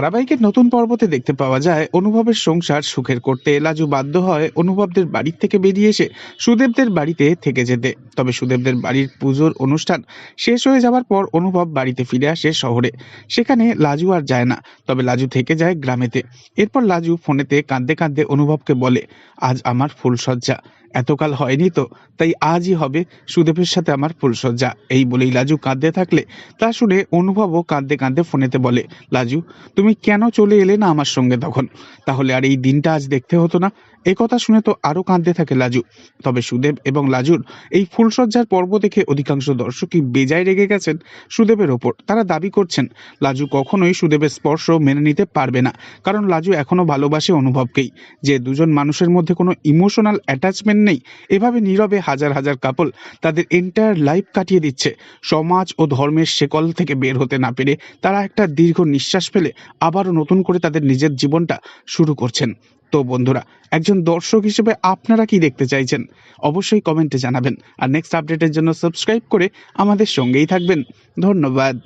ধারাবাহিকের নতুন পর্বতে দেখতে পাওয়া যায়, অনুভবের সংসার সুখের করতে লাজু বাধ্য হয় অনুভবদের বাড়ির থেকে বেরিয়ে এসে সুদেবদের বাড়িতে থেকে যেতে। তবে সুদেবদের বাড়ির পুজোর অনুষ্ঠান শেষ হয়ে যাওয়ার পর অনুভব বাড়িতে ফিরে আসে শহরে। সেখানে লাজু আর যায় না, তবে লাজু থেকে যায় গ্রামেতে। এরপর লাজু ফোনেতে কাঁদতে কাঁদতে অনুভবকে বলে, আজ আমার ফুলসজ্জা এতকাল হয়নি তো, তাই আজই হবে সুদেবের সাথে আমার ফুলসজ্জা এই বলেই লাজু কাঁদতে থাকলে তা শুনে অনুভবও কাঁদতে কাঁদতে ফোনেতে বলে, লাজু, তুমি কেন চলে এলে না আমার সঙ্গে তখন? তাহলে আর এই দিনটা আজ দেখতে হতো না। এ কথা শুনে তো আরও কাঁদতে থাকে লাজু। তবে সুদেব এবং লাজুর এই ফুলসজ্জার পর্ব দেখে অধিকাংশ দর্শকই বেজায় রেগে গেছেন সুদেবের ওপর। তারা দাবি করছেন, লাজু কখনোই সুদেবের স্পর্শ মেনে নিতে পারবে না, কারণ লাজু এখনও ভালোবাসে অনুভবকেই। যে দুজন মানুষের মধ্যে কোনো ইমোশনাল অ্যাটাচমেন্ট নেই, এভাবে নীরবে হাজার হাজার কাপল তাদের এন্টায়ার লাইফ কাটিয়ে দিচ্ছে। সমাজ ও ধর্মের শেকল থেকে বের হতে না পেরে তারা একটা দীর্ঘ নিঃশ্বাস ফেলে আবারও নতুন করে তাদের নিজের জীবনটা শুরু করছেন। তো বন্ধুরা, একজন দর্শক হিসেবে আপনারা কি দেখতে চাইছেন? অবশ্যই কমেন্টে জানাবেন। আর নেক্সট আপডেটের জন্য সাবস্ক্রাইব করে আমাদের সঙ্গেই থাকবেন। ধন্যবাদ।